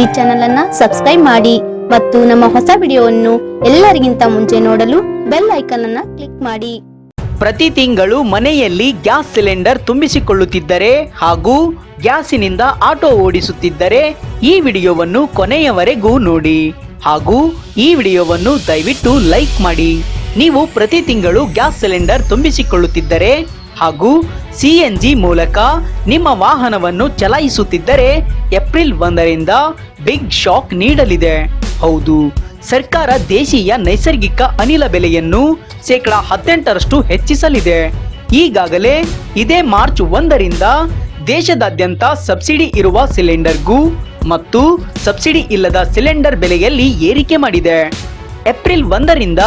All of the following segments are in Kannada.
ಈ ಚಾನೆಲ್ ಅನ್ನ ಸಬ್ಸ್ಕ್ರೈಬ್ ಮಾಡಿ ಮತ್ತು ನಮ್ಮ ಹೊಸ ವಿಡಿಯೋವನ್ನು ಎಲ್ಲರಿಗಿಂತ ಮುಂಚೆ ನೋಡಲು ಬೆಲ್ ಐಕಾನ್ ಅನ್ನ ಕ್ಲಿಕ್ ಮಾಡಿ. ಪ್ರತಿ ತಿಂಗಳು ಮನೆಯಲ್ಲಿ ಗ್ಯಾಸ್ ಸಿಲಿಂಡರ್ ತುಂಬಿಸಿಕೊಳ್ಳುತ್ತಿದ್ದರೆ ಹಾಗೂ ಗ್ಯಾಸಿನಿಂದ ಆಟೋ ಓಡಿಸುತ್ತಿದ್ದರೆ ಈ ವಿಡಿಯೋವನ್ನು ಕೊನೆಯವರೆಗೂ ನೋಡಿ ಹಾಗೂ ಈ ವಿಡಿಯೋವನ್ನು ದಯವಿಟ್ಟು ಲೈಕ್ ಮಾಡಿ. ನೀವು ಪ್ರತಿ ತಿಂಗಳು ಗ್ಯಾಸ್ ಸಿಲಿಂಡರ್ ತುಂಬಿಸಿಕೊಳ್ಳುತ್ತಿದ್ದರೆ ಹಾಗೂ ಸಿ ಎನ್ ಜಿ ಮೂಲಕ ನಿಮ್ಮ ವಾಹನವನ್ನು ಚಲಾಯಿಸುತ್ತಿದ್ದರೆ ಏಪ್ರಿಲ್ ಒಂದರಿಂದ ಬಿಗ್ ಶಾಕ್ ನೀಡಲಿದೆ. ಹೌದು, ಸರ್ಕಾರ ದೇಶೀಯ ನೈಸರ್ಗಿಕ ಅನಿಲ ಬೆಲೆಯನ್ನು ಶೇಕಡ ಹದಿನೆಂಟರಷ್ಟು ಹೆಚ್ಚಿಸಲಿದೆ. ಈಗಾಗಲೇ ಇದೇ ಮಾರ್ಚ್ ಒಂದರಿಂದ ದೇಶದಾದ್ಯಂತ ಸಬ್ಸಿಡಿ ಇರುವ ಸಿಲಿಂಡರ್ಗೂ ಮತ್ತು ಸಬ್ಸಿಡಿ ಇಲ್ಲದ ಸಿಲಿಂಡರ್ ಬೆಲೆಯಲ್ಲಿ ಏರಿಕೆ ಮಾಡಿದೆ. ಏಪ್ರಿಲ್ ಒಂದರಿಂದ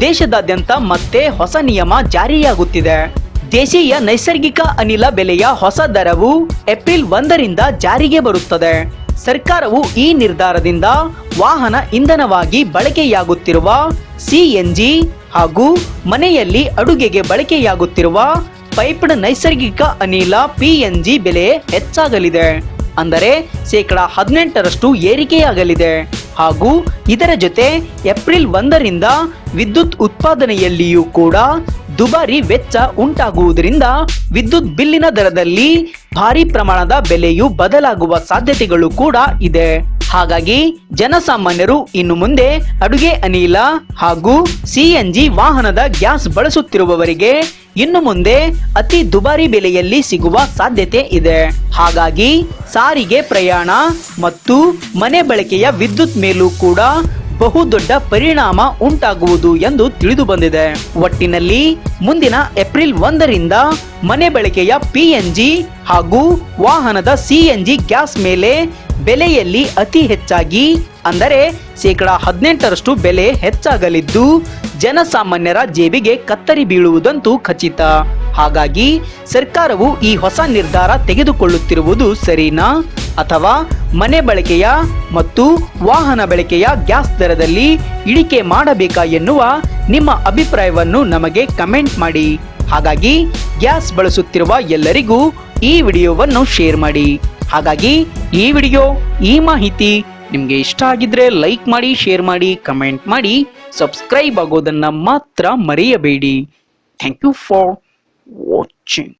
ದೇಶದಾದ್ಯಂತ ಮತ್ತೆ ಹೊಸ ನಿಯಮ ಜಾರಿಯಾಗುತ್ತಿದೆ. ದೇಶೀಯ ನೈಸರ್ಗಿಕ ಅನಿಲ ಬೆಲೆಯ ಹೊಸ ದರವು ಏಪ್ರಿಲ್ ಒಂದರಿಂದ ಜಾರಿಗೆ ಬರುತ್ತದೆ. ಸರ್ಕಾರವು ಈ ನಿರ್ಧಾರದಿಂದ ವಾಹನ ಇಂಧನವಾಗಿ ಬಳಕೆಯಾಗುತ್ತಿರುವ ಸಿಎನ್ಜಿ ಹಾಗೂ ಮನೆಯಲ್ಲಿ ಅಡುಗೆಗೆ ಬಳಕೆಯಾಗುತ್ತಿರುವ ಪೈಪ್ಡ್ ನೈಸರ್ಗಿಕ ಅನಿಲ ಪಿಎನ್ಜಿ ಬೆಲೆ ಹೆಚ್ಚಾಗಲಿದೆ. ಅಂದರೆ ಶೇಕಡ ಹದಿನೆಂಟರಷ್ಟು ಏರಿಕೆಯಾಗಲಿದೆ. ಹಾಗೂ ಇದರ ಜೊತೆ ಏಪ್ರಿಲ್ ಒಂದರಿಂದ ವಿದ್ಯುತ್ ಉತ್ಪಾದನೆಯಲ್ಲಿಯೂ ಕೂಡ ದುಬಾರಿ ವೆಚ್ಚ ಉಂಟಾಗುವುದರಿಂದ ವಿದ್ಯುತ್ ಬಿಲ್ಲಿನ ದರದಲ್ಲಿ ಭಾರಿ ಪ್ರಮಾಣದ ಬೆಲೆಯು ಬದಲಾಗುವ ಸಾಧ್ಯತೆಗಳು ಕೂಡ ಇದೆ. ಹಾಗಾಗಿ ಜನಸಾಮಾನ್ಯರು ಇನ್ನು ಮುಂದೆ ಅಡುಗೆ ಅನಿಲ ಹಾಗೂ ಸಿಎನ್ಜಿ ವಾಹನದ ಗ್ಯಾಸ್ ಬಳಸುತ್ತಿರುವವರಿಗೆ ಇನ್ನು ಮುಂದೆ ಅತಿ ದುಬಾರಿ ಬೆಲೆಯಲ್ಲಿ ಸಿಗುವ ಸಾಧ್ಯತೆ ಇದೆ. ಹಾಗಾಗಿ ಸಾರಿಗೆ ಪ್ರಯಾಣ ಮತ್ತು ಮನೆ ಬಳಕೆಯ ವಿದ್ಯುತ್ ಮೇಲೂ ಕೂಡ ಬಹುದೊಡ್ಡ ಪರಿಣಾಮ ಉಂಟಾಗುವುದು ಎಂದು ತಿಳಿದು ಬಂದಿದೆ. ಒಟ್ಟಿನಲ್ಲಿ ಮುಂದಿನ ಏಪ್ರಿಲ್ ಒಂದರಿಂದ ಮನೆ ಬಳಕೆಯ ಪಿಎನ್ಜಿ ಹಾಗೂ ವಾಹನದ ಸಿಎನ್ಜಿ ಗ್ಯಾಸ್ ಮೇಲೆ ಬೆಲೆಯಲ್ಲಿ ಅತಿ ಹೆಚ್ಚಾಗಿ, ಅಂದರೆ ಶೇಕಡಾ ಹದಿನೆಂಟರಷ್ಟು ಬೆಲೆ ಹೆಚ್ಚಾಗಲಿದ್ದು ಜನಸಾಮಾನ್ಯರ ಜೇಬಿಗೆ ಕತ್ತರಿ ಬೀಳುವುದಂತೂ ಖಚಿತ. ಹಾಗಾಗಿ ಸರ್ಕಾರವು ಈ ಹೊಸ ನಿರ್ಧಾರ ತೆಗೆದುಕೊಳ್ಳುತ್ತಿರುವುದು ಸರಿನಾ? ಅಥವಾ ಮನೆ ಬಳಕೆಯ ಮತ್ತು ವಾಹನ ಬಳಕೆಯ ಗ್ಯಾಸ್ ದರದಲ್ಲಿ ಇಳಿಕೆ ಮಾಡಬೇಕಾ ಎನ್ನುವ ನಿಮ್ಮ ಅಭಿಪ್ರಾಯವನ್ನು ನಮಗೆ ಕಮೆಂಟ್ ಮಾಡಿ. ಹಾಗಾಗಿ ಗ್ಯಾಸ್ ಬಳಸುತ್ತಿರುವ ಎಲ್ಲರಿಗೂ ಈ ವಿಡಿಯೋವನ್ನು ಶೇರ್ ಮಾಡಿ. ಹಾಗಾಗಿ ಈ ವಿಡಿಯೋ, ಈ ಮಾಹಿತಿ ನಿಮಗೆ ಇಷ್ಟ ಆಗಿದ್ರೆ ಲೈಕ್ ಮಾಡಿ, ಶೇರ್ ಮಾಡಿ, ಕಮೆಂಟ್ ಮಾಡಿ. ಸಬ್ಸ್ಕ್ರೈಬ್ ಆಗೋದನ್ನು ಮಾತ್ರ ಮರೆಯಬೇಡಿ. Thank you for watching